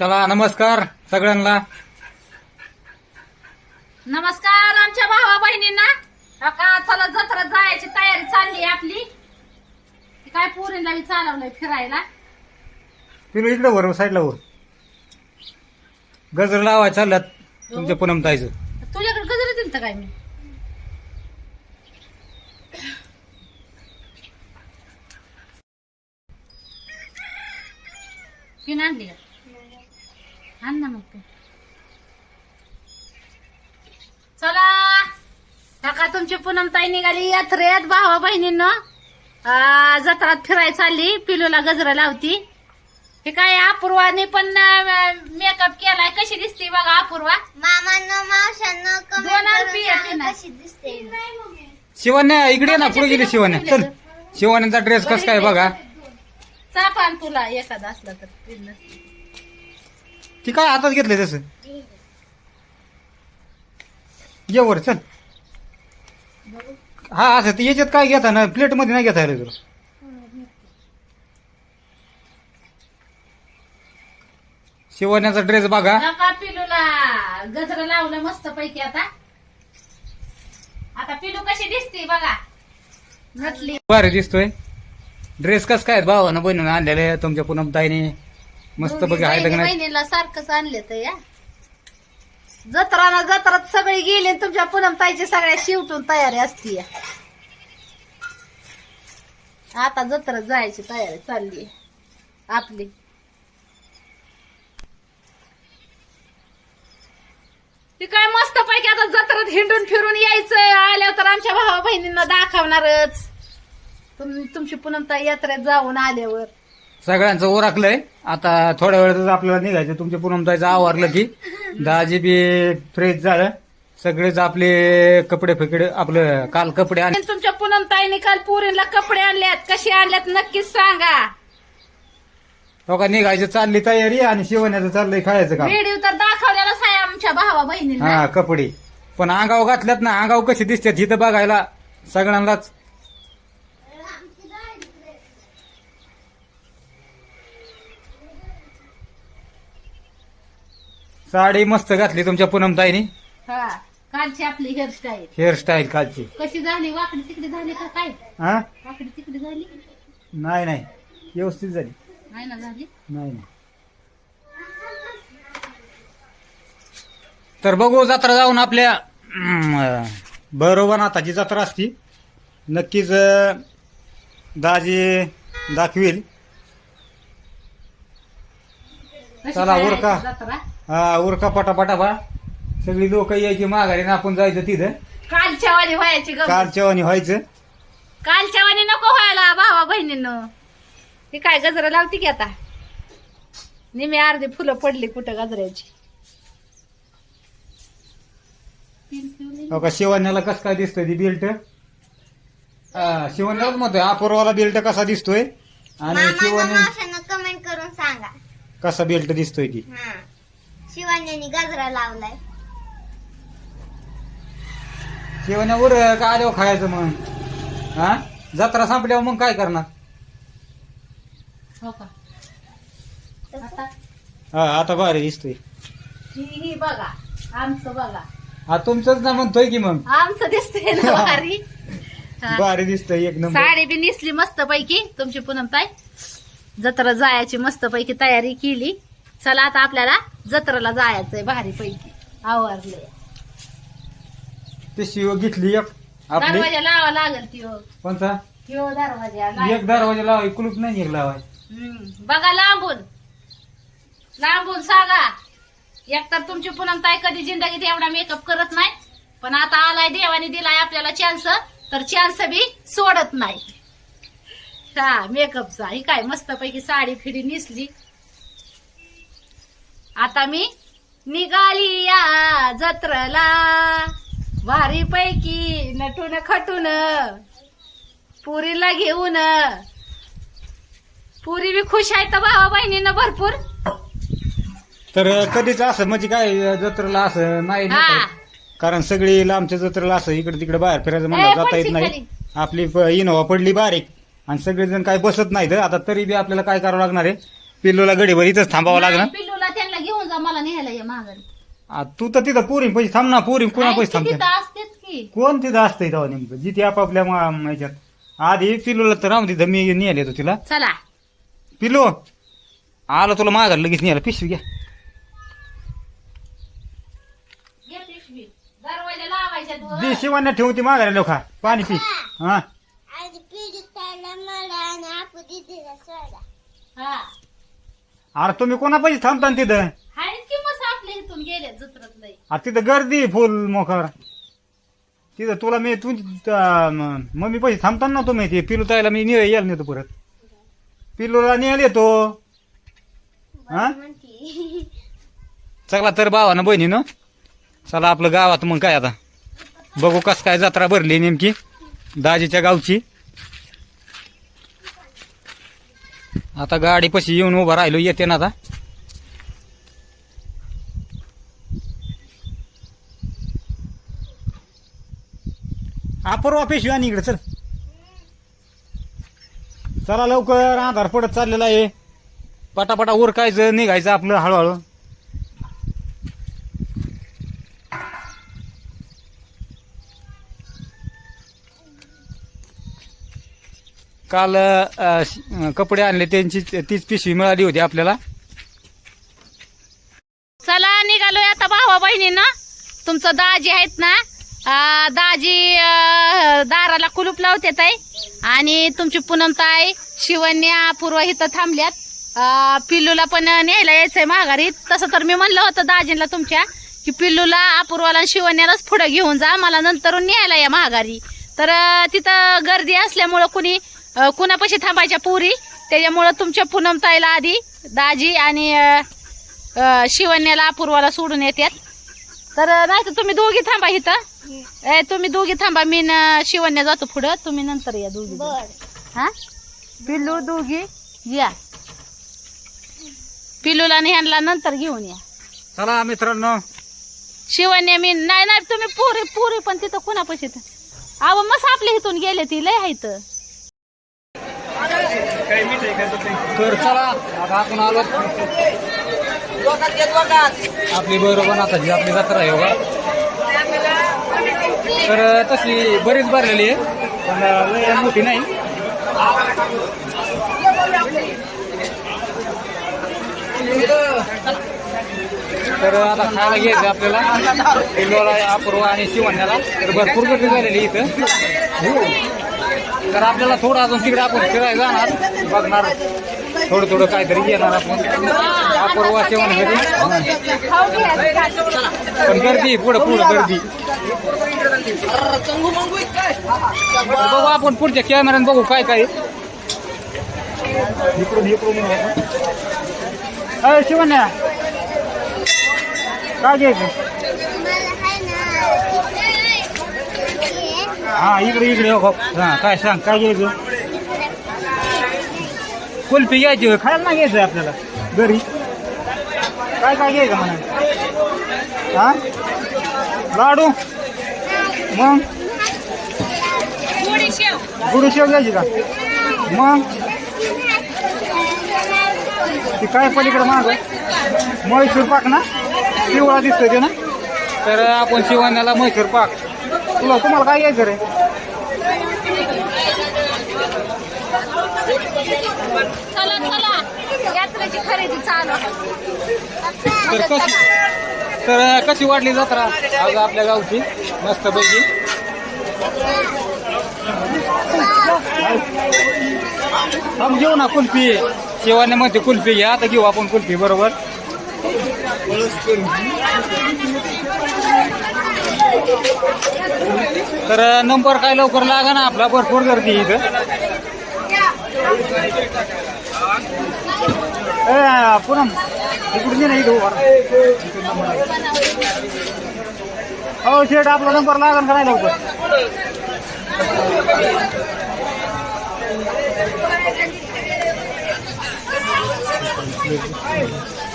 चला नमस्कार सगळ्यांना. नमस्कार आमच्या भावा बहिणींना. का चला जत्रा जायची तयारी चालली आपली. ती काय पोरींना बी चालवलंय फिरायला. पिलू इकडे वर साईडला वर. गजर लावाय चालल्यात तुमच्या पूनम ताईचं तुझ्याकडे गजर दिलं काय मी? पिन आणली का? आण ना मग चला. काका तुमची पूनम ताई निघाली. यात्रेत भावा बहिणींनो. आ, जत्रात फिरायला चालली. पिलूला गजरा लावती. हे काय अपूर्वाने पण मेकअप केलाय. कशी दिसते बघा अपूर्वा. मामांनो मावशांनो दोन ना. कशी दिसते. शिवण्या इकडे ना पुढे गेली शिवण्या. चल. शिवण्याचा ड्रेस कस काय बघा. चाप आण तुला एखादा असला तर. ती काय हातात घेतलंय तसं? ये वर चल. हा असं ते याच्यात काय घेता ना प्लेटमध्ये नाही घेता तुला. शिवण्याचा ड्रेस बघा. नका पिलूला. गजर लावलं मस्त पैकी आता. आता पिलू कशी दिसते बघा. भारी दिसतोय. ड्रेस कस काय भावानं बनवून आणलेले तुमच्या पूनम ताईने मस्त बघा आहे लग्नात बहिणीला सारखंच आणले तर या. जत्रा ना जत्रात सगळी गेली आणि तुमच्या पूनम ताईची सगळ्या शिवटून तयारी असती या. आता जत्रात जायची तयारी चालली आपली. ती काय मस्त पैकी आता जत्रात हिंडून फिरून यायचं आल्यावर तर आमच्या भावा बहिणींना दाखवणारच. तुम तुमची पूनम ताई यात्रेत जाऊन आल्यावर. सगळ्यांचं ओरखलंय. आता थोड्या वेळातच आपल्याला निघायचं तुमच्या पूनम ताईचं आवरलं की. दाजी बी फ्रेश झालं. सगळेच आपले कपडे फेकडे आपलं काल कपडे आण तुमच्या पूनम ताईने काल पुरीला कपडे आणल्यात. कसे आणल्यात नक्कीच सांगा. हो का निघायचं चालली तयारी आणि शिवण्याचं चाललंय खायचं काम. व्हिडिओ तर दाखवलेलाच आहे आमच्या भावा बहिणींना. हा कपडे. पण अंगाव घातल्यात ना अंगाव कशी दिसतात इथं बघायला सगळ्यांनाच. साडी मस्त घातली तुमच्या पूनम ताईनी. हा कालची आपली हेअरस्टाईल हेअरस्टाईल कालची. कशी झाली? वाकडी तिकडे झाली का काय? हा? वाकडी तिकडे झाली? नाही नाही. व्यवस्थित झाली. नाही ना झाली? नाही नाही. तर बघू जत्रा जाऊन आपल्या अं, बरोबर नाथाची जत्रा असती. नक्कीच अं, दाजी दाखवील. कशी चला, काय उरका. जत्रा? हा उरका पटापटा बा सगळी लोक यायची माघारी आणि आपण जायचं तिथं. कालच्या वाणी व्हायची ग. कालच्या वाणी व्हायचं. कालच्या वाणी नको व्हायला भावा बहिणीनं. ही काय गजरा लावती की आता? निमी अर्धी फुलं पडली कुठं गजऱ्याची. हो का शिवण्याला कसं काय दिसतोय ती बेल्ट? शिवण्यालाच म्हणतोय अपूर्वाला बेल्ट कसा दिसतोय? आणि शिवण्या मावशांनो कमेंट करून सांगा. कसा बेल्ट दिसतोय ती? हा. शिवांनी गजरा लावलाय. जेवणावर का आल्यावर खायचं मग? हा? जत्रा संपल्यावर मग काय करणार? हो का? आता? हा आता दिसतोय. ही ही बघा आमचं बघा. हा तुमचंच ना म्हणतोय की मग? आमचं दिसतंय ना भारी. हा. भारी दिसतोय एक नंबर. साडी बी नेसली मस्त पैकी तुमची पूनम ताई. जत्रा जायची मस्त पैकी तयारी केली. चला आता आपल्याला जत्रेला जायचंय भारी पैकी आवरले ते शिव घेतली एक आपली. दरवाजा लावा लागल ती हो. कोणता? ह्यो दरवाजा एक. दरवाजा लावाय कुलूप नाही एक लावाय हम्म. बघा लांबून. लांबून सांगा. एकतर तुमची पूनम ताई कधी जिंदगीत एवढा मेकअप करत नाही पण आता आलाय देवाने दिलाय आपल्याला चान्स तर चान्स बी सोडत नाही. हा मेकअपचा ही काय मस्त पैकी साडी फिडी नेसली. आता मी निघाली या जत्रला भारी पैकी नटून खटून पुरीला घेऊन पुरी बी खुश आहे तर भावा बहिणीनं भरपूर तर कधीच असं म्हणजे काय जत्रेला असं नाही हा. नेतात. कारण सगळी लांबच्या जत्रेला असं इकडे तिकडे बाहेर फिरायचं म्हणलं ए, जाता येत नाही खाली. आपली प- इनोवा पडली बारीक आणि सगळेजण काय बसत नाहीत आता तरी बी आपल्याला काय करावं लागणार आहे पिल्लूला गडीभर इथंच थांबावं लागणार पिल्लूला मला न्यायला या माघारी. आ, तू तर तिथं पोरी पैसे थांब ना पोरी कोणा पैसे थांबते? तिथं असतेच की. कोण तिथं असतंय तेव्हा नेमकं? जिथे आपापल्या मा- ह्याच्यात आधी पिलूला तर राहून तिथं मी नेले तो तिला. चला. पिलू आलो तुला माघार लगेच नेला पिशवी घ्या. घे पिशवी. दरवाजा लावायच्या दोन. दे शिवान्या ठेवून ती माघारी लोका. पाणी पी. हा. आज पीठ त्याला मला आणि आपण दिदीला सोडा. हा. अरे तुम्ही कोणा पैसे थांबता ना तिथं? गेले जत्रत अरे तिथं गर्दी फुल मोकर. तिथं तुला मी तू मम्मी पैसे थांबताना ना तुम्ही ते पिलू ताईला मी ने- यायला नेतो परत. पिलूला न्यायला येतो. हा म्हणते. चला तर भावानं बहिणीनं. चला आपलं गावात मग काय आता? बघू कस काय जत्रा भरली नेमकी. दाजीच्या गावची. आता गाडी पशी येऊन उभा राहिलो येते ना आता. अपूर्वा पेशवी आणि इकडे चल. चला लवकर आधार पडत चाललेला आहे. पटापटा उरकायचं निघायचं आपलं हळूहळू. काल कपडे आणले त्यांची तीच पिशवी मिळाली होती आपल्याला. चला निघालोय आता भावा बहिणी ना तुमचं दाजी आहेत ना दाजी दाराला कुलूप लावते ताई. आणि तुमची पूनमताई शिवन्या पूर्व इथं थांबल्यात. पिल्लूला पण न्यायला यायचंय माघारी तसं तर मी म्हणलं होतं दाजींना तुमच्या की पिल्लूला अपूर्वाला शिवण्यालाच शिवन्यालाच घेऊन जा. मला नंतर न्यायला या माघारी. तर तिथं गर्दी असल्यामुळं कुणी कुणापाशी थांबायच्या पुरी? त्याच्यामुळं तुमच्या पुनमताईला आधी दाजी आणि शिवण्याला अपूर्वाला सोडून येतात तर नाही तर तुम्ही दोघी थांबा इथं. ए तुम्ही दोघी थांबा मी न शिवण्या जातो पुढं. तुम्ही नंतर या दोघी बर. हा? पिल्लू दोघी या. पिल्लूला आणि ह्यांना नंतर घेऊन या. चला मित्रांनो. शिवण्या मी नाही नाही तुम्ही पुरी पुरी पण तिथं कुणापाशी अहो मस्त आपल्या इथून गेले ती लय आहे इथं. तर चला आता आपण आलो. आपली बरोबर आता जी आपली जत्रा आहे बघा. तर तशी बरीच भरलेली आहे. पण मोठी नाही. तर आता खायला घ्यायचं आपल्याला. किल्लोला अपूर्वा आणि शिवण्याला. तर भरपूर गर्दी झालेली इथं. तर आपल्याला थोडं अजून तिकडे आपण फिरायला जाणार बघणार. थोडं थोडं काहीतरी घेणार आपण. अपूर्वा शिवण्यासाठी पण गर्दी पुढं पुढं गर्दी. बघू आपण पुढच्या कॅमेऱ्याने बघू काय काय इकडून इकडून. अय शिवण्या. काय घ्यायचं हा इकडे इकडे. हो हा काय सांग? काय घ्यायचं कुल्फी घ्यायची होय खायला नाही घ्यायचं आपल्याला. घरी. काय काय घ्यायचं म्हणा? हा? लाडू. मग? गुडी शेव घ्यायची का? मग? ती काय पलीकडे माग? म्हैसूर पाक ना? पिवळा दिसतोय ते ना? तर आपण शिवान्याला म्हैसूर पाक. तुला तुम्हाला काय घ्यायचं रे? चला चला. यात्रेची खरेदी चालू. तर कशी तर कशी वाढली जत्रा आज आपल्या गावची? मस्त पैकी. आपण घेऊ ना कुल्फी. शिवाने म्हणते कुल्फी घ्या आता घेऊ आपण कुल्फी बरोबर? तर नंबर काय लवकर लागा ना आपला भरपूर गर्दी इथं. पूनम इकडून नाही ना हो शेठ आपला नंबर लागन का नाही लवकर? बाय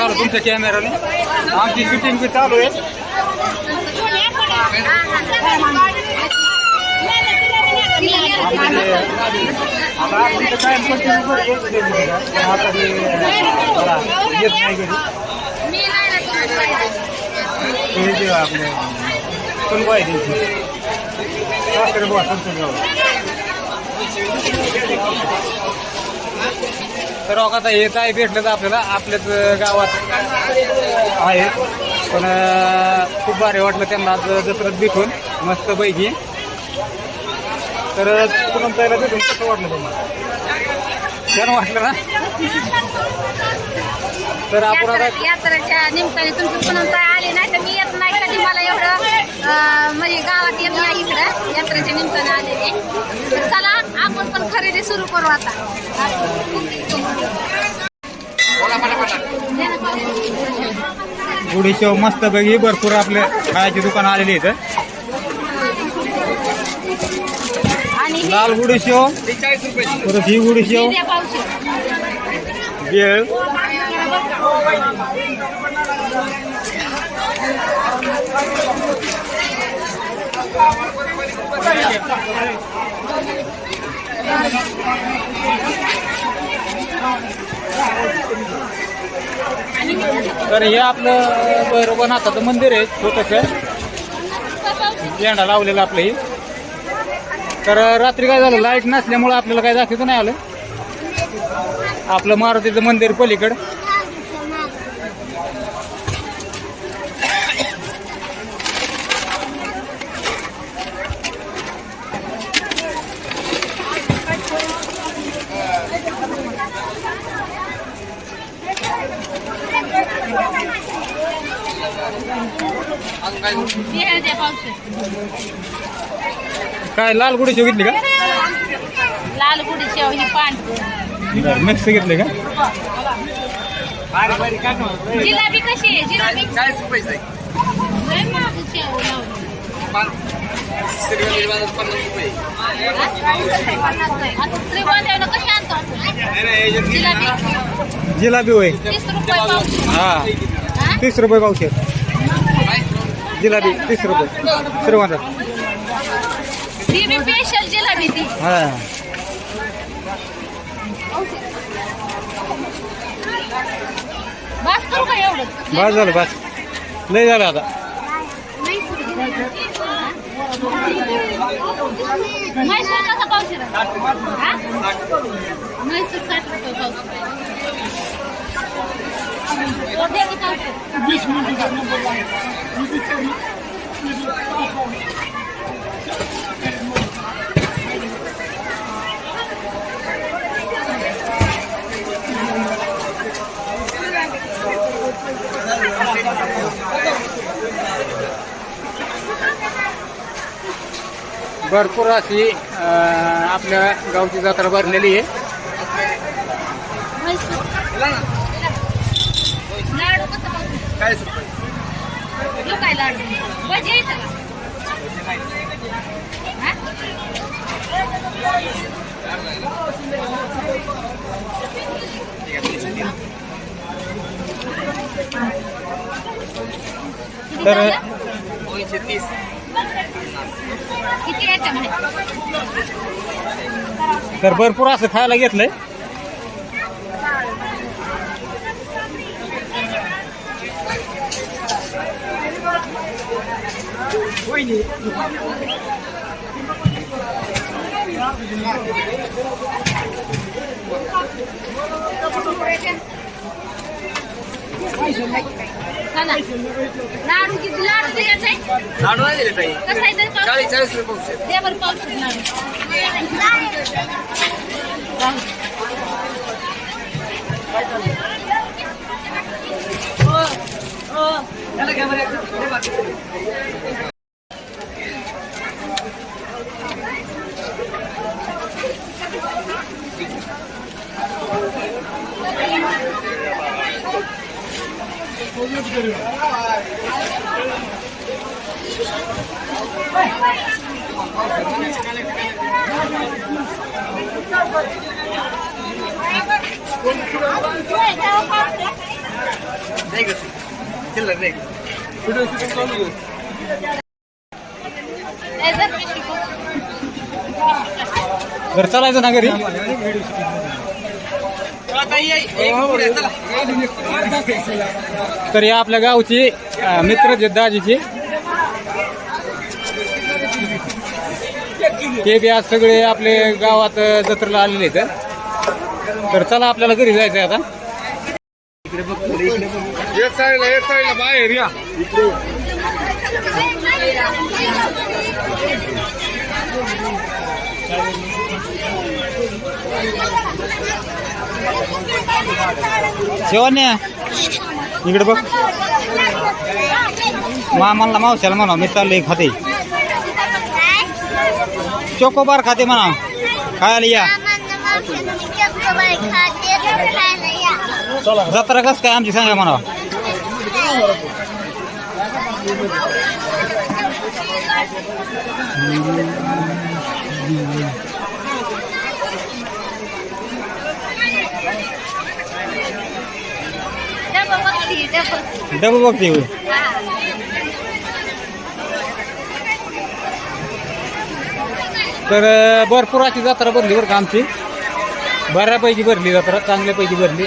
करा चालू तुमच्या कॅमेराने आमची शूटिंग बी चालू आहे आता आपण तर करतो, आता ते जरा येत नाही घरी. हे जे आपले सुनबाई त्यांची सासरे बुवा तर आता हे काय भेटलं तर आपल्याला आपल्याच गावात. आहे. पण खूप भारी वाटलं त्यांना आज जत्रत भेटून. मस्त पैकी. तर पुन्हा जायला भेटून कसं वाटलं तुम्हाला? छान वाटलं ना? तर आपण आता यात्रा- निमित्ताने तुमचं पुन्हा आले नाही तर मी येत नाही कधी मला एवढं अं, म्हणजे गावात येत नाही इकडं. यात्रेच्या निमित्ताने आलेले तर चला आपण पण खरेदी सुरू करू आता. गुढीशेव मस्त पैकी भरपूर आपले खायची दुकान आलेली इथं आणि ही लाल गुढीशेव परत ही गुढीशेव द्या पावशे बेळ तर हे आपलं भैरवनाथाचं मंदिर आहे छोटंसं. झेंडा लावलेला आपलं हे. तर रात्री काय झालं लाइट नसल्यामुळं आपल्याला काय दाखवतं नाही आलं. आपलं मारुतीचं मंदिर पलीकडं हे द्या पावशे काय लाल गुढी शेव घेतली का? लाल गुढी शेव ही पांढरी मिक्स घेतले का? जिलाबी कशी आहे? जिलाबी? चाळीस रुपये लय महाग शेव लावली. पन्नास रुपये आता श्रीगोंद्याला कशी आणतो? आपण? जिलाबी. जिलाबी होय. तीस रुपये हा. हा? तीस रुपये पावशेर. जिलाबी तीस रुपये. श्रीगोंदा ती बी स्पेशल जिलाबी ती हा बस झालं बस. लय झालं आता. म्हैसूर कसा पावशेर हा? म्हैसूर साठ रुपये पावशेर तो द्या की पावशेर. भरपूर अशी आपल्या गावची जत्रा भरलेली आहे. काय तर तर भरपूर असं खायला घेतलंय. लाडू किती लाडू दिले लाडू नाही दिले ताई कसं आहे घर चालायचं ना घरी? तर या आपल्या गावची मित्र आहेत दाजीचे ते बी आज सगळे आपले गावात जत्रेला आलेले आहेत. तर चला आपल्याला घरी जायचं आहे आता. एक साईडला एक साईडला बाहेर या. शिवण्या. इकडे बघ. मामाला मावशाला म्हणा मी चाललोय खाते. चोकोबार खाते म्हणा. खायला या. जत्रा कस काय आमची सांगा म्हणा डबं बघती, डबं. डबल बघते होय. तर भरपूर अशी जत्रा भरली बरं का आमची बऱ्यापैकी भरली जत्रा चांगल्यापैकी भरली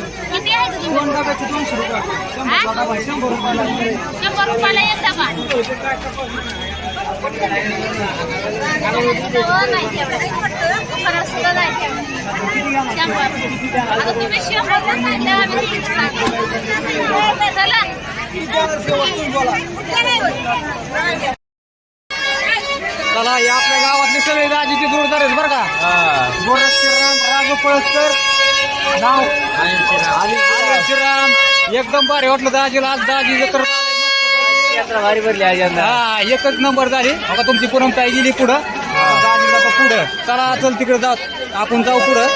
किती आहे तुझी? दोन डब्याचे दोनशे रुपये शंभर डबा आहे, शंभर रुपयाला शंभर रुपयाला एक डबा. आता तुम्ही सांगितलं, आम्ही सांगितलं. चला. चला या आपल्या गावातले सगळे दाजीचे जोरदार आहेत बरं का गोरख श्रीराम राजू पळसकर नाव? आणि एकदम भारी वाटलं दाजीला. आज दाजी जत्र भारी भरली आज यंदा. हा एकच नंबर झाली. आता तुमची पुरमताई गेली पुढं. दाजी जातो पुढं. चला चल तिकडे जाऊ आपण जाऊ पुढं.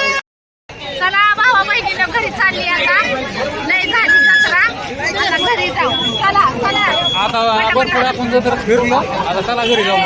चला भावा बहिणीला घरी चालली आता. लय झाली जत्रा. आता घरी जाऊ. चला चला. आता भरपूर आपण जर फिरलो आता चला घरी जाऊ